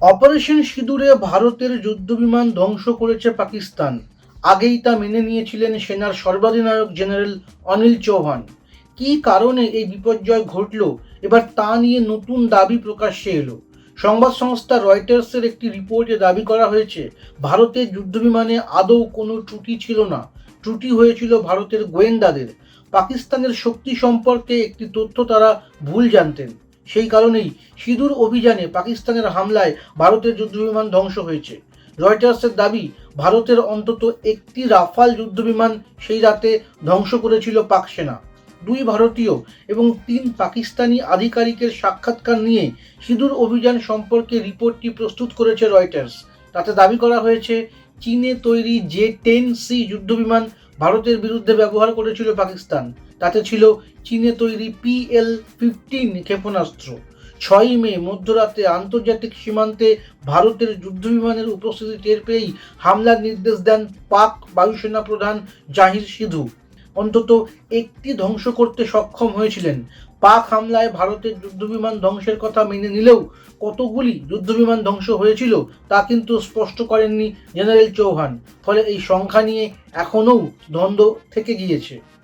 Operation সিঁদুরে ভারতের যুদ্ধবিমান ধ্বংস করেছে পাকিস্তান। আগেই তা মেনে নিয়েছিলেন সেনার সর্বাধিনায়ক জেনারেল অনিল চৌহান। কী কারণে এই বিপর্যয় ঘটল? এবার তা নিয়ে নতুন দাবি প্রকাশ্যে এলো। সংবাদ সংস্থা রয়টার্সের একটি রিপোর্টে দাবি করা হয়েছে, ভারতের যুদ্ধবিমানে আদৌ কোনো ত্রুটি ছিল না। ত্রুটি হয়েছিল ভারতের গোয়েন্দাদের। পাকিস্তানের শক্তি সম্পর্কে একটি তথ্য তারা ভুল জানতেন। সেই কারণেই সিঁদুর অভিযানে পাকিস্তানের হামলায় ভারতের যুদ্ধবিমান ধ্বংস হয়েছে। রয়টার্সের দাবি, ভারতের অন্তত একটি রাফাল যুদ্ধবিমান সেই রাতে ধ্বংস করেছিল পাক সেনা। দুই ভারতীয় এবং তিন পাকিস্তানি আধিকারিকের সাক্ষাৎকার নিয়ে সিঁদুর অভিযান সম্পর্কে রিপোর্টটি প্রস্তুত করেছে রয়টার্স। তাতে দাবি করা হয়েছে চীনে তৈরি জে টেন সি যুদ্ধবিমান ভারতের বিরুদ্ধে ব্যবহার করেছিল পাকিস্তান। তাতে ছিল চীনে তৈরি পিএল ফিফটিন ক্ষেপণাস্ত্র। ছয়ই মে, মধ্যরাতে আন্তর্জাতিক সীমান্তে ভারতের যুদ্ধবিমানের উপস্থিতি টের পেয়েই হামলার নির্দেশ দেন পাক বায়ুসেনা প্রধান জাহির সিধু। অন্তত একটি ধ্বংস করতে সক্ষম হয়েছিলেন। পাক হামলায় ভারতের যুদ্ধবিমান ধ্বংসের কথা মেনে নিলেও কতগুলি যুদ্ধবিমান ধ্বংস হয়েছিল তা কিন্তু স্পষ্ট করেননি জেনারেল চৌহান। ফলে এই সংখ্যা নিয়ে এখনও দ্বন্দ্ব থেকে গিয়েছে।